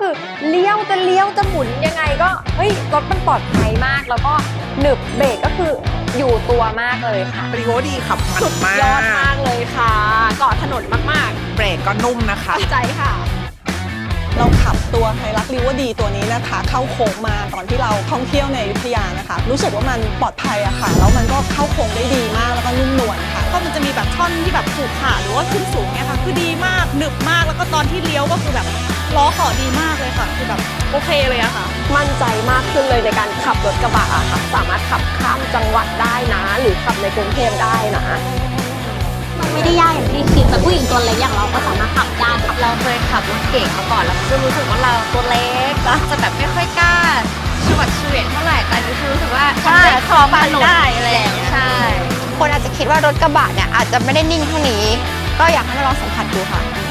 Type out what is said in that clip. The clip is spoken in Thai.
คือเลี้ยวจะเลี้ยวจะหมุนยังไงก็เฮ้ยรถมันปลอดภัยมาก แล้วก็หนึบเบรกก็คืออยู่ตัวมากเลยค่ะปริโวดีขับมันสุดมายอดมากกเลยค่ะเกาะถนนมากเบรกก็นุ่มนะคะๆใจค่ะ เราขับตัวไฮรักรีวดีตัวนี้นะคะ เข้าโค้งมาตอนที่เราท่องเที่ยวในอยุธยานะคะ รู้สึกว่ามันปลอดภัยอะค่ะ แล้วมันก็เข้าโค้งได้ดีมากแล้วก็นุ่มนวลค่ะ ก็มันจะมีแบบช่อนที่แบบขูดขาหรือว่าขึ้นสูงเนี่ยค่ะ คือดีมากหนึบมากแล้วก็ตอนที่เลี้ยวก็คือแบบล้อเกาะดีมากเลยค่ะ คือแบบโอเคเลยอะค่ะ มั่นใจมากขึ้นเลยในการขับรถกระบะอะค่ะสามารถขับข้ามจังหวัดได้นะ หรือขับในกรุงเทพได้นะมันไม่ได้ยากอย่างที่คิดแต่ผู้หญิงตัวเล็กอย่างเราก็สามารถขับได้ครับเราเคยขับรถเก่งมาก่อนแล้วก็รู้สึกว่าเราตัวเล็กก็จะแบบไม่ค่อยกล้าชวัดเฉวียนเท่าไหร่แต่อันนี้คือรู้สึกว่าใช่ทำได้คลองถนนได้อะไร คิดว่ารถกระบะเนี่ยอาจจะไม่ได้นิ่งเท่านี้ ก็อยากให้มาลองสัมผัสดูค่ะ